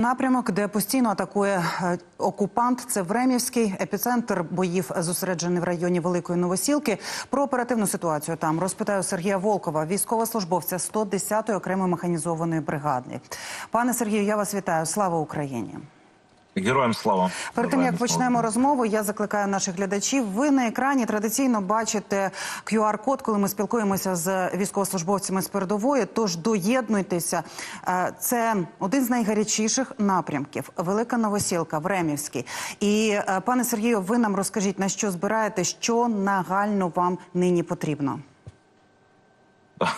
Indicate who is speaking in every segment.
Speaker 1: Напрямок, де постійно атакує е, окупант, це Времівський епіцентр боїв зосереджений в районі Великої Новосілки. Про оперативну ситуацію там розпитаю Сергія Волкова, військовослужбовця 110-ї окремої механізованої бригади. Пане Сергію, я вас вітаю. Слава Україні!
Speaker 2: Героям слава
Speaker 1: Перед тим як
Speaker 2: слава.
Speaker 1: почнемо розмову, я закликаю наших глядачів. Ви на екрані традиційно бачите QR-код, коли ми спілкуємося з військовослужбовцями з передової. Тож доєднуйтеся. Е, Це один з найгарячіших напрямків. Велика Новосілка, Времівський. І е, пане Сергію, ви нам розкажіть на що збираєте, що нагально вам нині потрібно.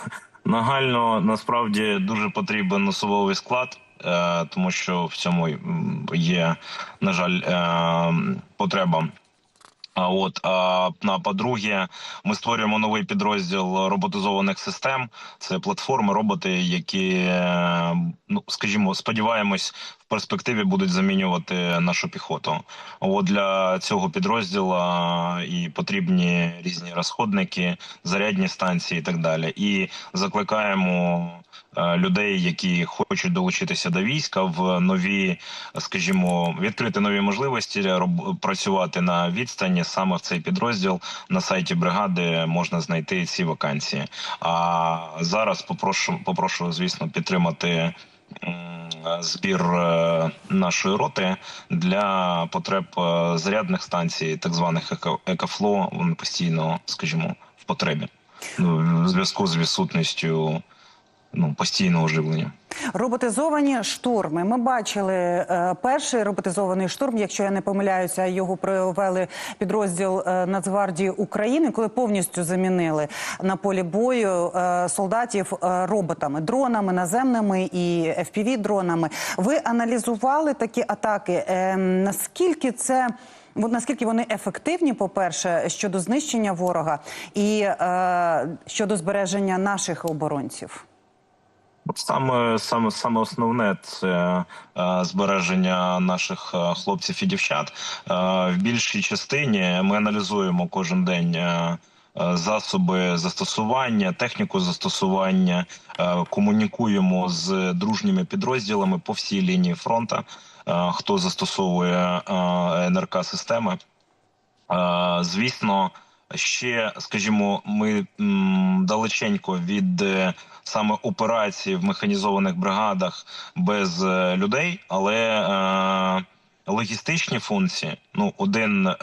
Speaker 2: Нагально насправді дуже потрібен особовий склад, тому що в цьому є, на жаль, е, потреба. А от на по-друге, ми створюємо новий підрозділ роботизованих систем. Це платформи, роботи, які е, ну скажімо, сподіваємось, перспективі будуть замінювати нашу піхоту. От для цього підрозділу і потрібні різні розходники, зарядні станції і так далі. І закликаємо е, людей, які хочуть долучитися до війська в нові, скажімо, відкрити нові можливості працювати на відстані. Саме в цей підрозділ на сайті бригади можна знайти ці вакансії. А зараз попрошу, попрошу, звісно, підтримати. М, Збір е, нашої роти для потреб е, зарядних станцій, так званих екафло, вони постійно, скажімо, в потребі. Ну, в зв'язку з відсутністю ну постійного живлення.
Speaker 1: Роботизовані штурми. Ми бачили е, перший роботизований штурм, якщо я не помиляюся, його провели підрозділ е, Нацгвардії України, коли повністю замінили на полі бою е, солдатів е, роботами, дронами наземними і fpv дронами Ви аналізували такі атаки? Е, наскільки це наскільки вони ефективні, по-перше, щодо знищення ворога, і е, щодо збереження наших оборонців?
Speaker 2: Саме саме саме основне це е, збереження наших е, хлопців і дівчат. Е, в більшій частині ми аналізуємо кожен день. Засоби застосування, техніку застосування, комунікуємо з дружніми підрозділами по всій лінії фронту, хто застосовує НРК системи. Звісно, ще скажімо, ми далеченько від е, саме операції в механізованих бригадах без е, людей, але е, логістичні функції. Ну, один е,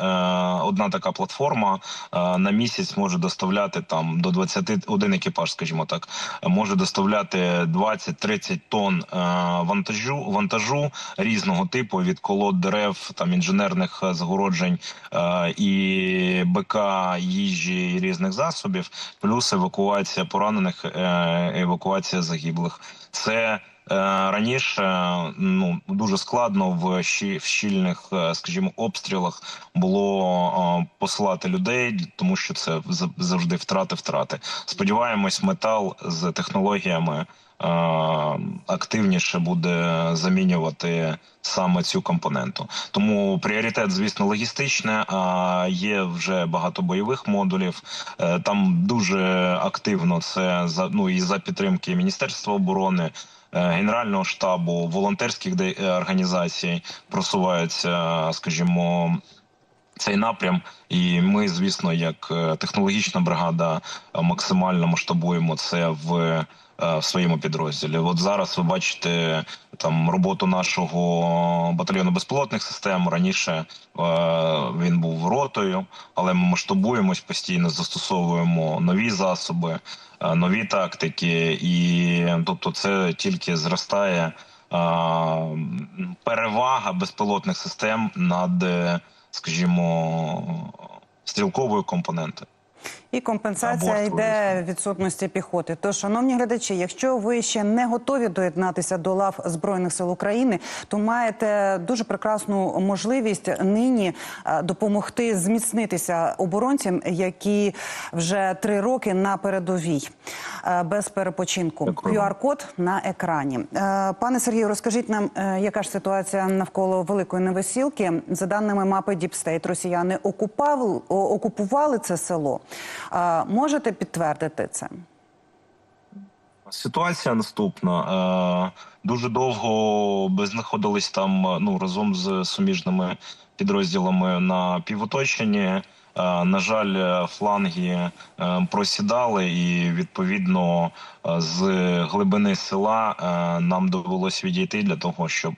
Speaker 2: одна така платформа е, на місяць може доставляти там до 20, один екіпаж, скажімо так, може доставляти 20-30 тонн е, вантажу вантажу різного типу від колод дерев, там інженерних загороджень е, і БК, їжі і різних засобів, плюс евакуація поранених, е, евакуація загиблих. Це Раніше ну дуже складно в щі- в щільних, е, скажімо, обстрілах було е, посилати людей, тому що це завжди втрати втрати. Сподіваємось, метал з технологіями е, активніше буде замінювати саме цю компоненту. Тому пріоритет, звісно, логістичне. А є вже багато бойових модулів. Е, Там дуже активно це за ну і за підтримки Міністерства оборони. Е, Генерального штабу волонтерських е, організацій просуваються, скажімо, цей напрям, і ми, звісно, як е, технологічна бригада, е, максимально масштабуємо це в, е, в своєму підрозділі. От зараз ви бачите там роботу нашого батальйону безпілотних систем. Раніше він був ротою, але ми масштабуємось постійно, застосовуємо нові засоби, нові тактики, і тобто, це тільки зростає. Перевага безпілотних систем над скажімо, стрілкової компоненти.
Speaker 1: І компенсація
Speaker 2: Або
Speaker 1: йде відсутності піхоти. Тож, шановні глядачі, якщо ви ще не готові доєднатися до лав збройних сил України, то маєте дуже прекрасну можливість нині е, допомогти зміцнитися оборонцям, які вже три роки на передовій е, без перепочинку.
Speaker 2: Дякую.
Speaker 1: QR-код на екрані. Е, Пане Сергію, розкажіть нам, яка ж ситуація навколо великої невесілки? За даними мапи Діпстейт, росіяни окупували, окупували це село. Можете підтвердити це?
Speaker 2: Ситуація наступна. Е, Дуже довго ми знаходились там е, ну разом з суміжними підрозділами на півоточенні. Е, На жаль, фланги просідали, і відповідно з глибини села нам довелось відійти для того, щоб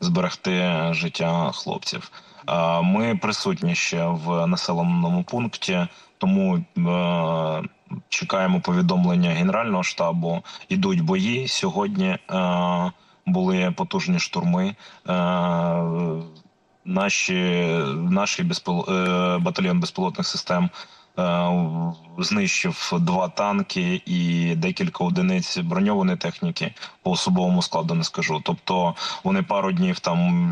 Speaker 2: зберегти життя хлопців. Е, Ми присутні ще в населеному пункті, тому е, чекаємо повідомлення Генерального штабу. Ідуть бої сьогодні. Е, були потужні штурми. Наші наш безпил, е, батальйон безпілотних систем. Знищив два танки і декілька одиниць броньованої техніки по особовому складу. Не скажу. Тобто вони пару днів там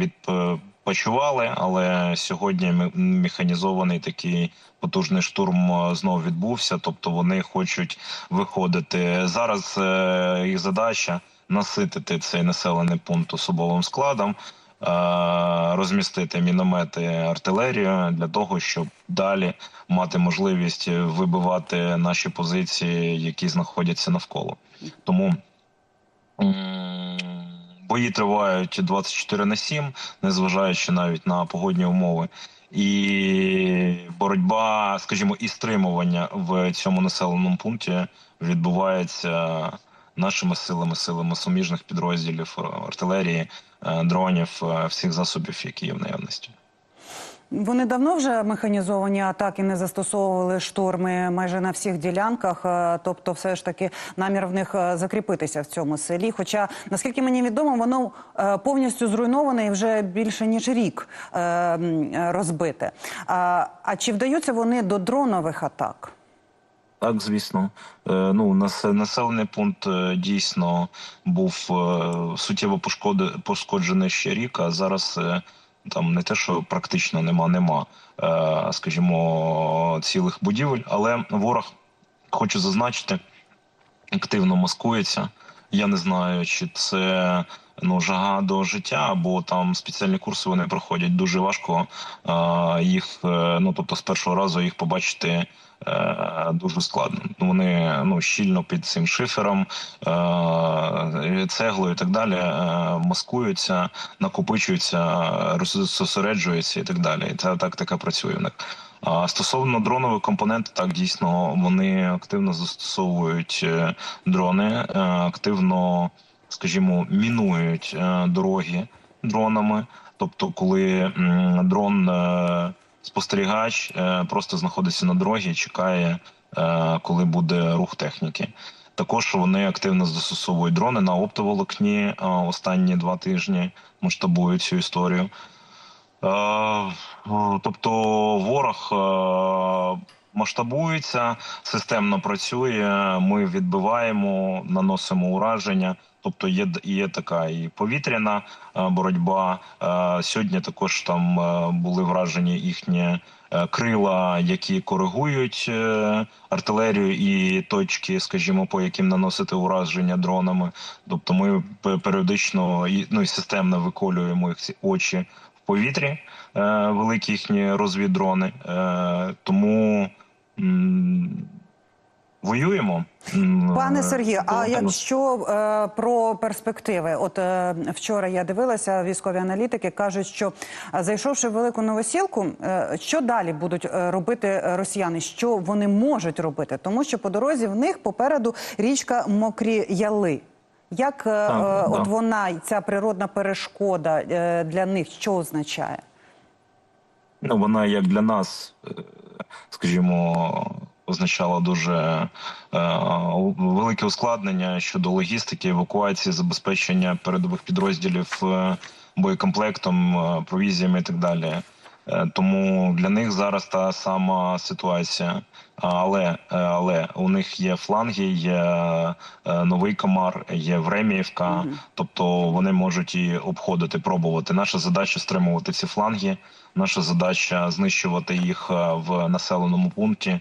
Speaker 2: відпочивали, але сьогодні ме- механізований такий потужний штурм е, знову відбувся. Тобто вони хочуть виходити зараз. е, Їх задача наситити цей населений пункт особовим складом, е, розмістити міномети, артилерію для того, щоб далі мати можливість вибивати наші позиції, які знаходяться навколо. Тому бої тривають 24 на 7, незважаючи навіть на погодні умови. І боротьба, скажімо, і стримування в цьому населеному пункті відбувається нашими силами, силами суміжних підрозділів, артилерії, е, дронів, е, всіх засобів, які є в наявності.
Speaker 1: Вони давно вже механізовані атаки не застосовували штурми майже на всіх ділянках. е, Тобто, все ж таки намір в них е, закріпитися в цьому селі. Хоча, наскільки мені відомо, воно е, повністю зруйноване і вже більше ніж рік розбите. А, чи вдаються вони до дронових атак?
Speaker 2: Так, звісно, ну нас- населений пункт дійсно був суттєво пошкоджений ще рік. А зараз там не те, що практично нема, нема, е, скажімо, цілих будівель. Але ворог хочу зазначити, активно маскується. Я не знаю, чи це ну жага до життя, або там спеціальні курси вони проходять. Дуже важко е, їх. е, Ну тобто, з першого разу їх побачити дуже складно. Вони ну щільно під цим шифером, е, цеглою і так далі. е, Маскуються, накопичуються, роз- зосереджуються і так далі. Ця тактика працює в них. А стосовно дронових компонентів, так дійсно вони активно застосовують е, дрони, е, активно, скажімо, мінують е, дороги дронами. Тобто, коли дрон е, спостерігач е, просто знаходиться на дорогі і чекає, е, коли буде рух техніки. Також вони активно застосовують дрони на оптоволокні е, останні два тижні масштабують цю історію. Тобто ворог масштабується, системно працює. Ми відбиваємо, наносимо ураження. Тобто є є така і повітряна е, боротьба. Е, Сьогодні також там е, були вражені їхні крила, які коригують артилерію і точки, скажімо, по яким наносити ураження дронами. Тобто, ми періодично ну і системно виколюємо їх очі в повітрі, великі їхні розвіддрони. Е, тому воюємо.
Speaker 1: Пане Сергію, а якщо е, про перспективи, от е, вчора я дивилася, військові аналітики кажуть, що е, зайшовши в велику новосілку, е, що далі будуть е, робити росіяни? Що вони можуть робити? Тому що по дорозі в них попереду річка Мокрі Яли. Як е,
Speaker 2: Так,
Speaker 1: е,
Speaker 2: да.
Speaker 1: от вона, ця природна перешкода е, для них, що означає?
Speaker 2: Ну, вона як для нас, е, скажімо, означала дуже е, велике ускладнення щодо логістики, евакуації, забезпечення передових підрозділів е, боєкомплектом, провізіями і так далі. Е, Тому для них зараз та сама ситуація. Але, е, але у них є фланги, є е, новий комар, є Времіївка, тобто вони можуть і обходити, пробувати. Наша задача стримувати ці фланги. Наша задача знищувати їх в населеному пункті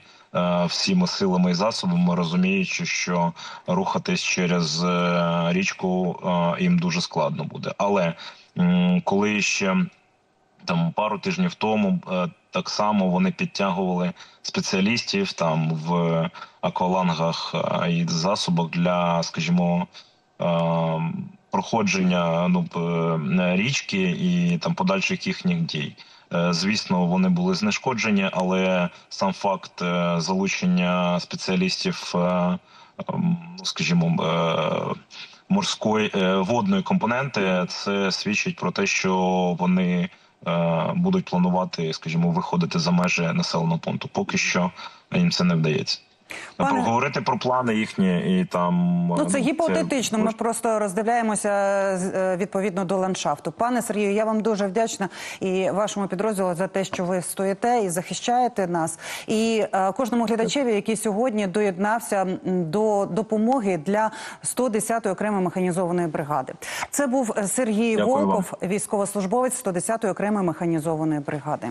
Speaker 2: всіми силами і засобами, розуміючи, що рухатись через річку їм дуже складно буде. Але коли ще там пару тижнів тому е, Так само вони підтягували спеціалістів там в аквалангах е, і засобах для, скажімо, е, проходження ну річки і там подальших їхніх дій. Звісно, вони були знешкоджені, але сам факт залучення спеціалістів, ем, скажімо, морської водної компоненти, це свідчить про те, що вони будуть планувати, скажімо, виходити за межі населеного пункту. Поки що їм це не вдається.
Speaker 1: Пане-
Speaker 2: Проговорити про плани їхні і там
Speaker 1: Ну, це гіпотетично. Ми просто роздивляємося е, відповідно до ландшафту. Пане Сергію, я вам дуже вдячна і вашому підрозділу за те, що ви стоїте і захищаєте нас. І е, кожному глядачеві, який сьогодні доєднався до допомоги для 110-ї окремої механізованої бригади. Це був Сергій
Speaker 2: Дякую вам.
Speaker 1: Волков, військовослужбовець 110-ї окремої механізованої бригади.